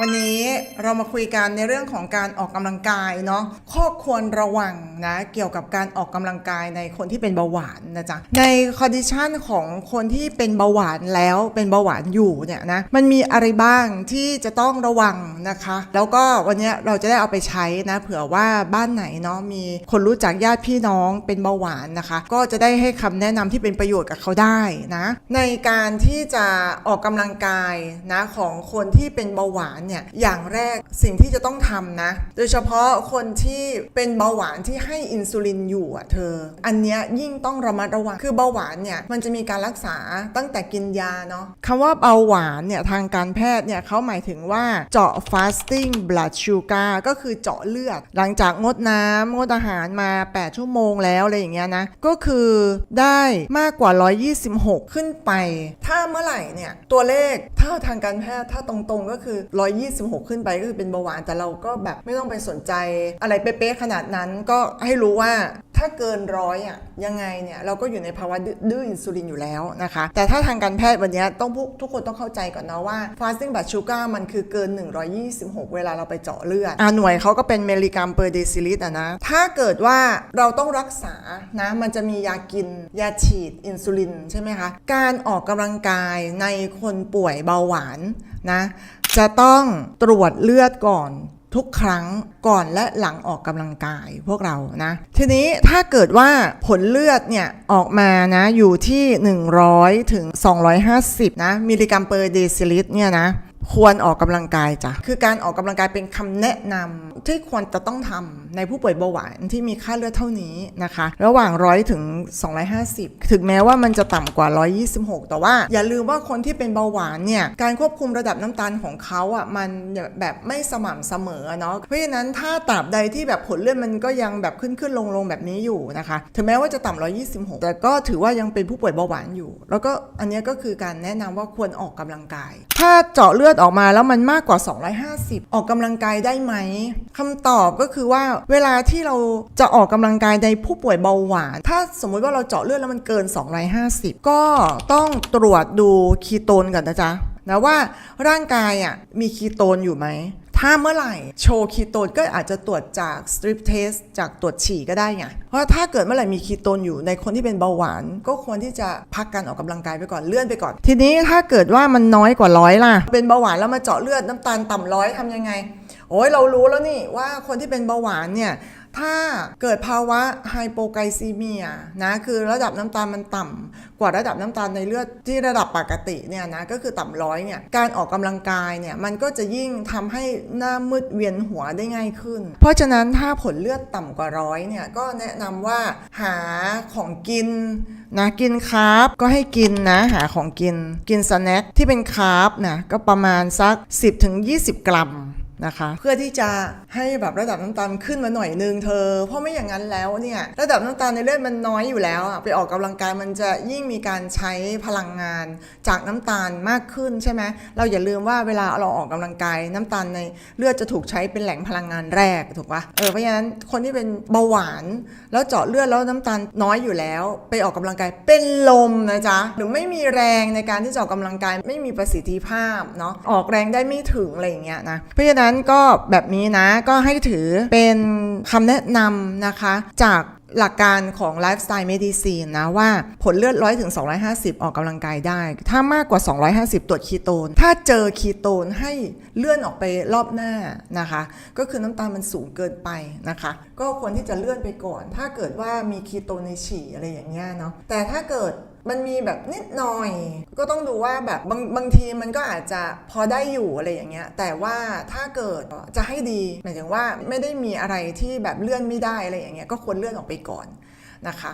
วันนี้เรามาคุยกันในเรื่องของการออกกำลังกายเนาะข้อควรระวังนะเกี่ยวกับการออกกำลังกายในคนที่เป็นเบาหวานนะจ๊ะในคอนดิชันของคนที่เป็นเบาหวานแล้วเป็นเบาหวานอยู่เนี่ยนะมันมีอะไรบ้างที่จะต้องระวังนะคะ แล้วก็วันนี้เราจะได้เอาไปใช้นะ เผื่อว่าบ้านไหนเนาะมีคนรู้จักญาติพี่น้องเป็นเบาหวานนะคะ ก็จะได้ให้คำแนะนำที่เป็นประโยชน์กับเขาได้นะในการที่จะออกกำลังกายนะของคนที่เป็นเบาหวานเนี่ยอย่างแรกสิ่งที่จะต้องทำนะ โดยเฉพาะคนที่เป็นเบาหวานที่ให้อินซูลินอยู่อะเธอ อันเนี้ยยิ่งต้องระมัดระวังคือเบาหวานเนี่ยมันจะมีการรักษาตั้งแต่กินยาเนาะคำว่าเบาหวานเนี่ยทางการแพทย์เนี่ยเขาหมายถึงว่าเจาะ fasting blood sugar ก็คือเจาะเลือด หลังจากงดน้ำงดอาหารมา 8 ชั่วโมงแล้วอะไรอย่างเงี้ยนะ ก็คือได้มากกว่า 126 ขึ้นไป ถ้าเมื่อไหร่เนี่ยตัวเลขถ้าทางการแพทย์ถ้าตรงๆก็คือ126 ขึ้นไปก็คือเป็นเบาหวานแต่เราก็แบบไม่ต้องไปสนใจอะไรเป๊ะๆขนาดนั้นก็ให้รู้ว่าถ้าเกินร้อยอะยังไงเนี่ยเราก็อยู่ในภาวะดื้ออินซูลินอยู่แล้วนะคะ แต่ถ้าทางการแพทย์วันนี้ต้องทุกคนต้องเข้าใจก่อนนะว่า fasting blood sugar มันคือเกิน 126 เวลาเราไปเจาะเลือดอ่าหน่วยเขาก็เป็นมิลลิกรัม per deciliter อะนะ ถ้าเกิดว่าเราต้องรักษานะมันจะมียากิน ยาฉีดอินซูลินใช่ไหมคะ การออกกำลังกายในคนป่วยเบาหวานนะ จะต้องตรวจเลือดก่อนทุกครั้งก่อนและหลังออกกำลังกายพวกเรานะ ทีนี้ถ้าเกิดว่าผลเลือดเนี่ยออกมานะอยู่ที่ 100 ถึง 250 นะมิลลิกรัมเปอร์เดซิลิตรเนี่ยนะ ควรออกกำลังกายจ้ะ คือการออกกำลังกายเป็นคำแนะนำที่ควรจะต้องทำในผู้ป่วยเบาหวานที่มีค่าเลือดเท่านี้นะคะ ระหว่าง 100 ถึง 250 ถึงแม้ว่ามันจะต่ำกว่า 126 แต่ว่าอย่าลืมว่าคนที่เป็นเบาหวานเนี่ย การควบคุมระดับน้ำตาลของเขาอะมันแบบไม่สม่ำเสมอเนาะ เพราะฉะนั้นถ้าตราบใดที่แบบผลเลือดมันก็ยังแบบขึ้นขึ้นลงลงแบบนี้อยู่นะคะ ถึงแม้ว่าจะต่ำ126 แต่ก็ถือว่ายังเป็นผู้ป่วยเบาหวานอยู่ แล้วก็อันนี้ก็คือการแนะนำว่าควรออกกำลังกาย ถ้าเจาะเลือดออกมาแล้วมันมากกว่า 250 ออกกำลังกายได้ไหมคำตอบก็คือว่าเวลาที่เราจะออกกำลังกายในผู้ป่วยเบาหวาน ถ้าสมมุติว่าเราเจาะเลือดแล้วมันเกิน 250 ก็ต้องตรวจดูคีโตนก่อนนะจ๊ะนะว่าร่างกายอะมีคีโตนอยู่ไหม ถ้าเมื่อไหร่โชว์คีโตนก็อาจจะตรวจจากสตริปเทสจากตรวจฉี่ก็ได้ไง เพราะถ้าเกิดเมื่อไหร่มีคีโตนอยู่ในคนที่เป็นเบาหวาน ก็ควรที่จะพักการออกกำลังกายไปก่อนเลื่อนไปก่อน ทีนี้ถ้าเกิดว่ามันน้อยกว่าร้อยล่ะ เป็นเบาหวานแล้วมาเจาะเลือดน้ำตาลต่ำร้อยทำยังไง โอ้ยเรารู้แล้วนี่ว่าคนที่เป็นเบาหวานเนี่ย ถ้าเกิดภาวะไฮโปไกซีเมียนะคือระดับน้ำตาลมันต่ำกว่าระดับน้ำตาลในเลือดที่ระดับปกติเนี่ยนะก็คือต่ำร้อยเนี่ยการออกกำลังกายเนี่ยมันก็จะยิ่งทำให้หน้ามืดเวียนหัวได้ง่ายขึ้น เพราะฉะนั้นถ้าผลเลือดต่ำกว่าร้อยเนี่ยก็แนะนำว่าหาของกินนะกินคาร์บก็ให้กินนะหาของกิน กินสแน็คที่เป็นคาร์บนะก็ประมาณสัก 10-20 กรัม นะคะ เพื่อที่จะให้แบบระดับน้ำตาลขึ้นมาหน่อยนึงเธอ เพราะไม่อย่างนั้นแล้วเนี่ยระดับน้ำตาลในเลือดมันน้อยอยู่แล้วอะไปออกกำลังกายมันจะยิ่งมีการใช้พลังงานจากน้ำตาลมากขึ้นใช่ไหมเราอย่าลืมว่าเวลาเราออกกำลังกายน้ำตาลในเลือดจะถูกใช้เป็นแหล่งพลังงานแรกถูกปะเออเพราะฉะนั้นคนที่เป็นเบาหวาน แล้วเจาะเลือดแล้วน้ำตาลน้อยอยู่แล้ว ไปออกกำลังกายเป็นลมนะจ๊ะหรือไม่มีแรงในการที่จะออกกำลังกายไม่มีประสิทธิภาพเนาะออกแรงได้ไม่ถึงอะไรอย่างเงี้ยนะเพราะฉะนั้นก็แบบนี้นะก็ให้ถือเป็นคำแนะนำนะคะ จากหลักการของไลฟ์สไตล์เมดิซีนนะว่าผลเลือด100ถึง 250 ออกกำลังกายได้ ถ้ามากกว่า 250 ตรวจคีโตน ถ้าเจอคีโตนให้เลื่อนออกไปรอบหน้านะคะ ก็คือน้ำตาลมันสูงเกินไปนะคะ ก็ควรที่จะเลื่อนไปก่อน ถ้าเกิดว่ามีคีโตนในฉี่อะไรอย่างเงี้ยเนาะแต่ถ้าเกิด มันมีแบบนิดหน่อย ก็ต้องดูว่าแบบบางบางทีมันก็อาจจะพอได้อยู่อะไรอย่างเงี้ยแต่ว่าถ้าเกิดจะให้ดีหมายถึงว่าไม่ได้มีอะไรที่แบบเลื่อนไม่ได้อะไรอย่างเงี้ยก็ควรเลื่อนออกไปก่อนนะคะ